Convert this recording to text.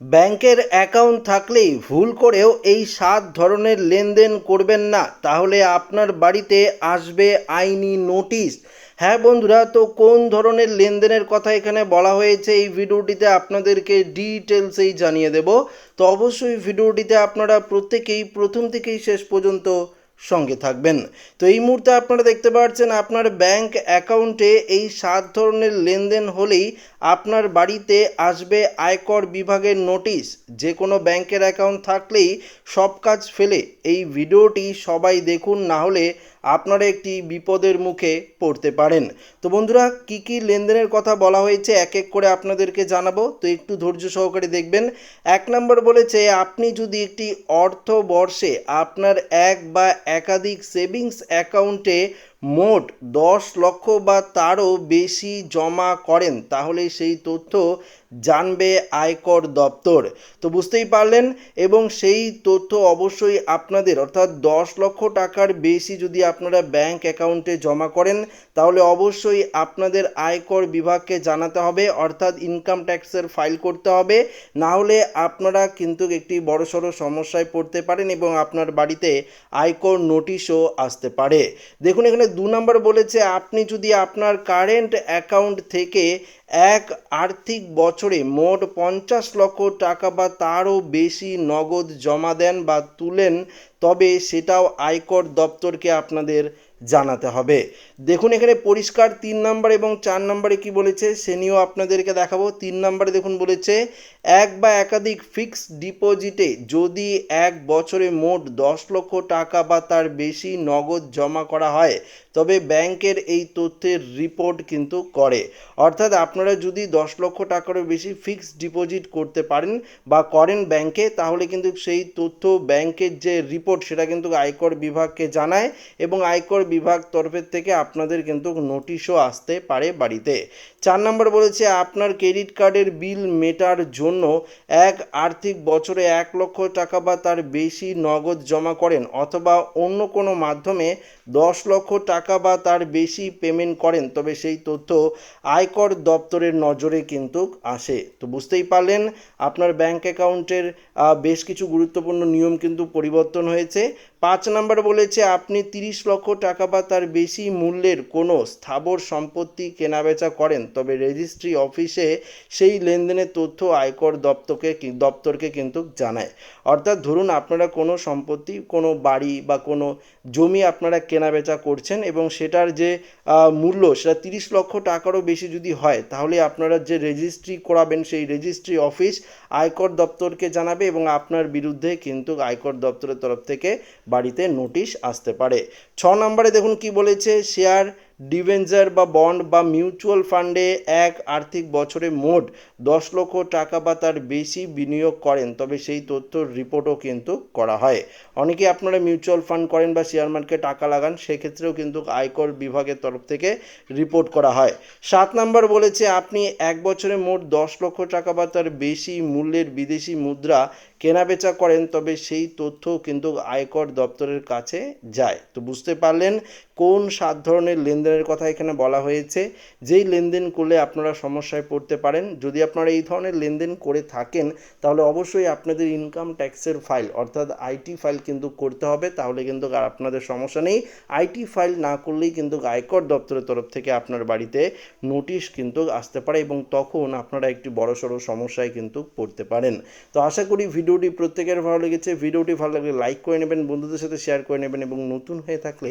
ব্যাংকের অ্যাকাউন্ট থাকলেই ভুল করেও এই সাত ধরনের লেনদেন করবেন না। তাহলে আপনার বাড়িতে আসবে আইনি নোটিশ। হ্যাঁ বন্ধুরা, তো কোন ধরনের লেনদেনের কথা এখানে বলা হয়েছে এই ভিডিওটিতে আপনাদেরকে ডিটেলসেই জানিয়ে দেব। তো অবশ্যই ভিডিওটিতে আপনারা প্রত্যেকেই, প্রথম থেকেই শেষ পর্যন্ত সঙ্গে থাকবেন। তো এই মুহূর্তে আপনারা দেখতে পাচ্ছেন আপনার ব্যাংক অ্যাকাউন্টে এই সাত ধরনের লেনদেন হলেই আপনার বাড়িতে আসবে আয়কর বিভাগের নোটিশ। যে কোনো ব্যাংকের অ্যাকাউন্ট থাকলেই সব কাজ ফেলে। এই ভিডিওটি সবাই দেখুন, না হলে আপনারা একটি বিপদের মুখে পড়তে পারেন। তো বন্ধুরা, কি কি লেনদেনের কথা বলা হয়েছে, এক এক করে আপনাদেরকে জানাব। তো একটু ধৈর্য সহকারে দেখবেন। এক নম্বর বলেছে, আপনি যদি একটি অর্থবর্ষে আপনার এক বা একাধিক সেভিংস অ্যাকাউন্টে মোট দশ লক্ষ বা তারও বেশি জমা করেন, তাহলে সেই তথ্য জানবে আয়কর দপ্তর। তো বুঝতেই পারলেন, এবং সেই তথ্য অবশ্যই আপনাদের, অর্থাৎ দশ লক্ষ টাকার বেশি যদি আপনারা ব্যাংক অ্যাকাউন্টে জমা করেন, তাহলে অবশ্যই আপনাদের আয়কর বিভাগকে জানাতে হবে, অর্থাৎ ইনকাম ট্যাক্সের ফাইল করতে হবে। না হলে আপনারা কিন্তু একটি বড়সড় সমস্যায় পড়তে পারেন এবং আপনার বাড়িতে আয়কর নোটিশও আসতে পারে। দেখুন, এখানে দু নম্বর বলেছে, আপনি যদি আপনার কারেন্ট অ্যাকাউন্ট থেকে এক আর্থিক বছরে মোট পঞ্চাশ লক্ষ টাকা বা তারও বেশি নগদ জমা দেন বা তুলেন, তবে সেটাও আয়কর দপ্তরকে আপনাদের জানাতে হবে। দেখুন, এখানে পরিষ্কার তিন নাম্বার এবং চার নাম্বারে কি বলেছে, সে নিয়েও আপনাদেরকে দেখাবো। তিন নাম্বারে দেখুন বলেছে, এক বা একাধিক ফিক্সড ডিপোজিটে যদি এক বছরে মোট দশ লক্ষ টাকা বা তার বেশি নগদ জমা করা হয়, তবে ব্যাংকের এই তথ্যের রিপোর্ট কিন্তু করে। অর্থাৎ আপনারা যদি দশ লক্ষ টাকারও বেশি ফিক্সড ডিপোজিট করতে পারেন বা করেন ব্যাংকে, তাহলে কিন্তু সেই তথ্য ব্যাংকের যে রিপোর্ট সেটা কিন্তু আয়কর বিভাগকে জানায় এবং আয়কর বিভাগ তরফের থেকে আপনাদের কিন্তু নোটিশও আসতে পারে বাড়িতে। চার নম্বর বলেছে, আপনার ক্রেডিট কার্ডের বিল মেটার জন্য এক আর্থিক বছরে এক লক্ষ টাকা বা তার বেশি নগদ জমা করেন অথবা অন্য কোনো মাধ্যমে দশ লক্ষ টাকা বা তার বেশি পেমেন্ট করেন। তবে সেই তথ্য আয়কর দপ্তরের নজরে কিন্তু আসে। তো বুঝতেই পারলেন, আপনার ব্যাংক অ্যাকাউন্টের বেশ কিছু গুরুত্বপূর্ণ নিয়ম কিন্তু পরিবর্তন হয়েছে। পাঁচ নাম্বার বলেছে, আপনি তিরিশ লক্ষ টাকা বা তার বেশি মূল্যের কোনো স্থাবর সম্পত্তি কেনাবেচা করেন। তবে রেজিস্ট্রি অফিসে সেই লেনদেনের তথ্য আয়কর দপ্তরকে দপ্তরকে কিন্তু জানায়। অর্থাৎ ধরুন আপনারা কোনো সম্পত্তি, কোনো বাড়ি বা কোনো জমি আপনারা কেনাবেচা করছেন এবং সেটার যে মূল্য সেটা তিরিশ লক্ষ টাকারও বেশি যদি হয়, তাহলে আপনারা যে রেজিস্ট্রি করাবেন সেই রেজিস্ট্রি অফিস আয়কর দপ্তরকে জানাবে এবং আপনার বিরুদ্ধে কিন্তু আয়কর দপ্তরের তরফ থেকে বাড়িতে নোটিশ আসতে পারে। ছ নম্বরে দেখুন কি বলেছে শেয়ার ডিভেঞ্জার বা বন্ড বা মিউচুয়াল ফান্ডে এক আর্থিক বছরে মোট দশ লক্ষ টাকা বা তার বেশি বিনিয়োগ করেন, তবে সেই তথ্যর রিপোর্টও কিন্তু করা হয়। অনেকে আপনারা মিউচুয়াল ফান্ড করেন বা শেয়ার মার্কেটে টাকা লাগান, সেক্ষেত্রেও কিন্তু আয়কর বিভাগের তরফ থেকে রিপোর্ট করা হয়। সাত নম্বর বলেছে, আপনি এক বছরে মোট দশ লক্ষ টাকা বা তার বেশি মূল্যের বিদেশি মুদ্রা কেনাবেচা করেন, তবে সেই তথ্য কিন্তু আয়কর দপ্তরের কাছে যায়। তো বুঝতে পারলেন কোন সাত ধরনের লেনদেনের কথা এখানে বলা হয়েছে? যেই লেনদেন করলে আপনারা সমস্যায় পড়তে পারেন, যদি আপনারা এই ধরনের লেনদেন করে থাকেন, তাহলে অবশ্যই আপনাদের ইনকাম ট্যাক্সের ফাইল অর্থাৎ আইটি ফাইল কিন্তু করতে হবে, তাহলে কিন্তু আর আপনাদের সমস্যা নেই। আইটি ফাইল না করলেই কিন্তু আয়কর দপ্তরের তরফ থেকে আপনার বাড়িতে নোটিশ কিন্তু আসতে পারে এবং তখন আপনারা একটি বড়সড় সমস্যায় কিন্তু পড়তে পারেন। তো আশা করি ভিডিওটি প্রত্যেকের ভালো লেগেছে। ভিডিওটি ভালো লাগলে লাইক করে নেবেন, বন্ধুদের সাথে শেয়ার করে নেবেন এবং নতুন হয়ে থাকলে